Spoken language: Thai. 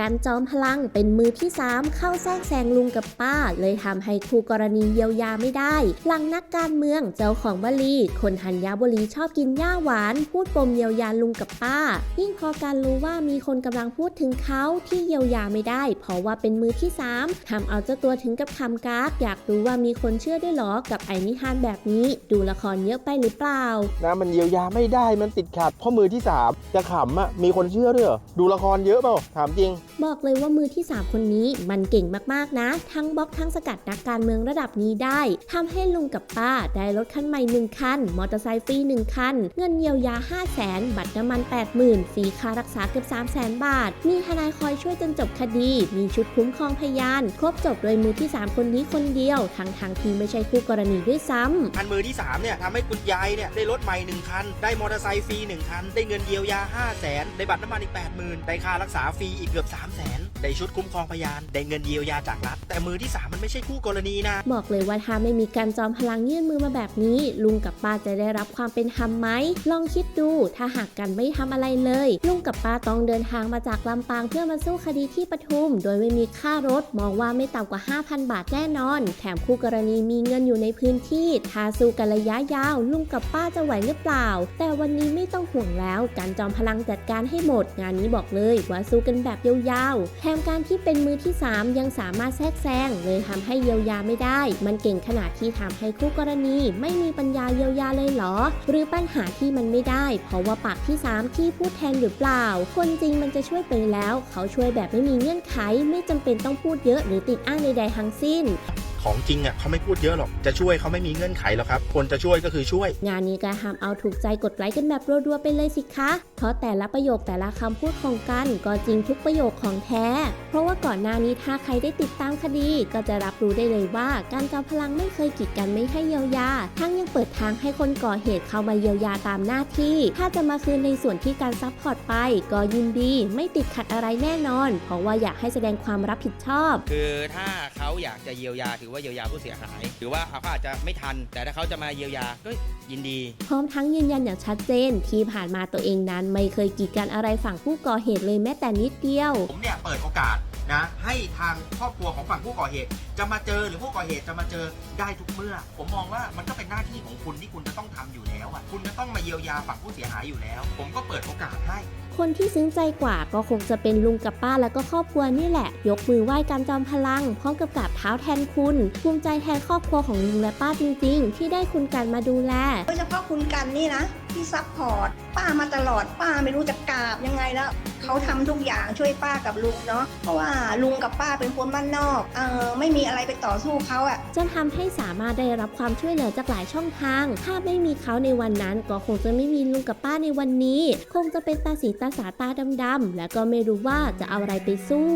กันจอมพลังเป็นมือที่ 3 เข้าแทรกแซงลุงกับป้า เลยทำให้คู่กรณีเยียวยาไม่ได้ หลังนักการเมืองเจ้าของบลี คนธัญบุรีชอบกินหญ้าหวาน พูดปมเยียวยาลุงกับป้า ยิ่งพอการรู้ว่ามีคนกำลังพูดถึงเขาที่เยียวยาไม่ได้ เพราะว่าเป็นมือที่ 3ทำเอาเจ้าตัวถึงกับคำกากอยากรู้ว่ามีคนเชื่อด้วยหรอกับไอ้นิทานแบบนี้ ดูละครเยอะไปหรือเปล่านะมันเยียวยาไม่ได้มันติดขัดเพราะมือที่สามจะขำอะมีคนเชื่อด้วยเหรอดูละครเยอะเปล่าถามจริงบอกเลยว่ามือที่ 3 คนนี้มันเก่งมากๆนะ ทั้งบล็อกทั้งสกัดนักการเมืองระดับนี้ได้ทำให้ลุงกับป้าได้รถคันใหม่ 1 คัน มอเตอร์ไซค์ฟรี 1 คัน เงินเยียวยา 5 0 0แสนบัตรน้ำมัน 80,000ฟรีค่ารักษาเกือบ 3 0 0แสนบาท มีทนายคอยช่วยจนจบคดี มีชุดคุ้มครองพยาน ครบจบโดยมือที่ 3 คนนี้คนเดียว ทั้งทางๆที่ไม่ใช่คู่กรณีด้วยซ้ำคันมือที่3เนี่ยทำให้คุณยายเนี่ยได้รถใหม่ 1 คัน ได้มอเตอร์ไซค์ฟรี 1 คัน ได้เงินเยียวยา 5 0 0แสนได้บัตรน้ำมันอีก 80,000ได้ค่ารักษาฟรีอีกเกือบ3 0 0แสน ได้ชุดคุ้มครองพยานได้เงินเยียวยาจากรัฐ แต่มือที่ 3 มันไม่ใช่คู่กรณีนะ บอกเลยว่าถ้าไม่มีการจอมพลังยื่นมือมาแบบนี้ ลุงกับป้าจะได้รับความเป็นธรรมไหม ลองคิดดู ถ้าหากกันไม่ทำอะไรเลย ลุงกับป้าต้องเดินทางมาจากลำปางเพื่อมาสู้คดีที่ปทุม โดยไม่มีค่ารถ มองว่าไม่ต่ำกว่า 5,000 บาทแน่นอน แถมคู่กรณีมีเงินอยู่ในพื้นที่ถ้าสู้กันระยะยาว ลุงกับป้าจะไหวหรือเปล่า แต่วันนี้ไม่ต้องห่วงแล้วการจอมพลังจัดการให้หมด งานนี้บอกเลยว่าสู้กันแบบยาวๆมการที่เป็นมือที่ 3 ยังสามารถแทรกแซงเลยทำให้เยียวยาไม่ได้ มันเก่งขนาดที่ทำให้คู่กรณี ไม่มีปัญญาเยียวยาเลยเหรอ หรือปัญหาที่มันไม่ได้ เพราะว่าปากที่ 3 ที่พูดแทนหรือเปล่า คนจริงมันจะช่วยไปแล้ว เขาช่วยแบบไม่มีเงื่อนไข ไม่จำเป็นต้องพูดเยอะหรือติดอ้างใดๆทั้งสิ้น ของจริงอะเขาไม่พูดเยอะหรอก จะช่วยเขาไม่มีเงื่อนไขหรอกครับ คนจะช่วยก็คือช่วย งานนี้ก็ห้ามเอาถูกใจกดไลค์กันแบบรัวๆไปเลยสิคะ เพราะแต่ละประโยคแต่ละคำพูดของกัน ก็จริงทุกประโยคของแท้ เพราะว่าก่อนหน้านี้ถ้าใครได้ติดตามคดี ก็จะรับรู้ได้เลยว่า การจอมพลังไม่เคยกีดกันไม่ให้เยียวยา ทั้งยังเปิดทางให้คนก่อเหตุเข้ามาเยียวยาตามหน้าที่ ถ้าจะมาคืนในส่วนที่การซัพพอร์ตไป ก็ยินดี ไม่ติดขัดอะไรแน่นอน เพราะว่าอยากให้แสดงความรับผิดชอบ คือถ้า เขาอยากจะเยียวยาถือว่าเยียวยาผู้เสียหายหรือว่าเขาอาจจะไม่ทัน แต่ถ้าเขาจะมาเยียวยาก็ยินดี พร้อมทั้งยืนยันอย่างชัดเจน ที่ผ่านมาตัวเองนั้น ไม่เคยกีดกันอะไรฝั่งผู้ก่อเหตุเลยแม้แต่นิดเดียว ผมเนี่ยเปิดโอกาสนะให้ทางครอบครัวของฝั่งผู้ก่อเหตุ จะมาเจอหรือผู้ก่อเหตุจะมาเจอได้ทุกเมื่อ ผมมองว่ามันก็เป็นหน้าที่ของคุณที่คุณจะต้องทำอยู่แล้วอะคุณจะต้องมาเยียวยาฝั่งผู้เสียหายอยู่แล้ว ผมก็เปิดโอกาสให้คนที่ซึ้งใจกว่าก็คงจะเป็นลุงกับป้าแล้วก็ครอบครัวนี่แหละ ยกมือไหว้การจอมพลังพร้อมกับกราบเท้าแทนคุณ ภูมิใจแทนครอบครัวของลุงและป้าจริง ๆ ที่ได้คุณกันมาดูแลโดยเฉพาะคุณกันนี่นะที่ซัพพอร์ตป้ามาตลอดป้าไม่รู้จะกราบยังไงแล้วเขาทำทุกอย่างช่วยป้ากับลุงเนาะเพราะว่าลุงงกับป้าเป็นคนบ้านนอกเออไม่มีอะไรไปต่อสู้เขาอะจนทำให้สามารถได้รับความช่วยเหลือจากหลายช่องทาง ถ้าไม่มีเขาในวันนั้น ก็คงจะไม่มีลุงกับป้าในวันนี้ คงจะเป็นตาสีตาสาตาดำๆและก็ไม่รู้ว่าจะเอาอะไรไปสู้